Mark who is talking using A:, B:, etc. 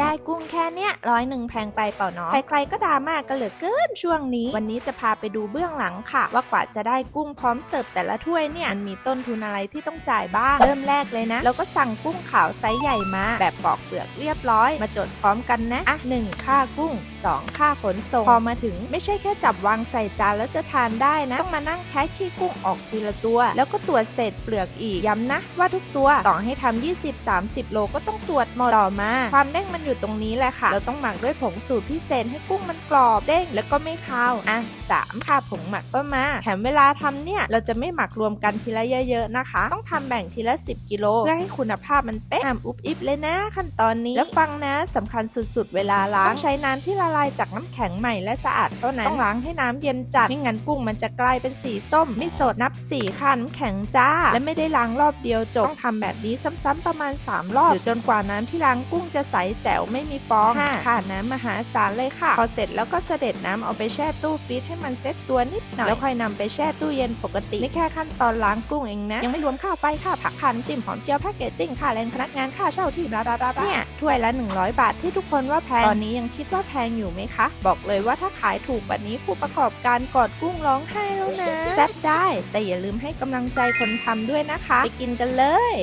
A: ได้กุ้งแค่เนี้ยร้อยหนึ่งแพงไปเปล่าเนาะใครๆก็ดราม่ากกันเหลือเกินช่วงนี้ วันนี้จะพาไปดูเบื้องหลังค่ะ ว่ากว่าจะได้กุ้งพร้อมเสิร์ฟแต่ละถ้วยเนี่ยมันมีต้นทุนอะไรที่ต้องจ่ายบ้าง เริ่มแรกเลยนะเราก็สั่งกุ้งขาวไซส์ใหญ่มา แบบปอกเปลือกเรียบร้อย มาจดพร้อมกันนะอะหนึ่งค่ากุ้ง 2 ค่าขนส่งพอมาถึง ไม่ใช่แค่จับวางใส่จานแล้วจะทานได้นะ ต้องมานั่งแคะขี้กุ้งออกทีละตัว แล้วก็ตรวจเศษเปลือกอีกย้ำนะ ว่าทุกตัวต่อให้ทำ20-30 โลก็ต้องตรวจหมดต่อมา ความเด้งมันอยูู่่ตรงนี้แหละค่ะ เราต้องหมักด้วยผงสูตรพิเศษให้กุ้งมันกรอบเด้งแล้วก็ไม่คาวอะสามค่ะผงหมักก็มาแถมเวลาทำเนี่ยเราจะไม่หมักรวมกันทีละเยอะๆนะคะ ต้องทำแบ่งทีละ 10 กิโลเพื่อให้คุณภาพมันเป๊ะห้ามอุบอิบเลยนะ ขั้นตอนนี้แล้วฟังนะสำคัญสุดๆ เวลาล้างต้องใช้น้ำที่ละลายจากน้ำแข็งใหม่และสะอาดเท่านั้นต้องล้างให้น้ำเย็นจัดไม่งั้นกุ้งมันจะกลายเป็นสีส้ม ไม่สดนับสี่ค่ะน้ำแข็งจ้า และไม่ได้ล้างรอบเดียวจบต้องทำแบบนี้ซ้ำๆประมาณ 3 รอบหรือจนกว่าน้ำที่ล้างกุ้งจะใสแจ๋วไม่มีฟองค่ะค่ะน้ำมหาศาลเลยค่ะ พอเสร็จแล้วก็เสด็จน้ำเอาไปแช่ตู้ฟรีซให้มันเซ็ตตัวนิดหน่อยแล้วค่อยนำไปแช่ตู้เย็นปกตินี่แค่ขั้นตอนล้างกุ้งเองนะ ยังไม่รวมค่าไฟค่าผักค่าน้ำจิ้มหอมเจียวแพ็กเกจจิ้งค่าแรงพนักงานค่าเช่าที่บลาบลาบลาเนี่ยถ้วยละ 100 บาทที่ทุกคนว่าแพงตอนนี้ยังคิดว่าแพงอยู่ไหมคะ บอกเลยว่าถ้าขายถูกแบบนี้ผู้ประกอบการกอดกุ้งร้องไห้แล้วนะแซ่บได้ แต่อย่าลืมให้กำลังใจคนทำด้วยนะคะ ไปกินกันเลย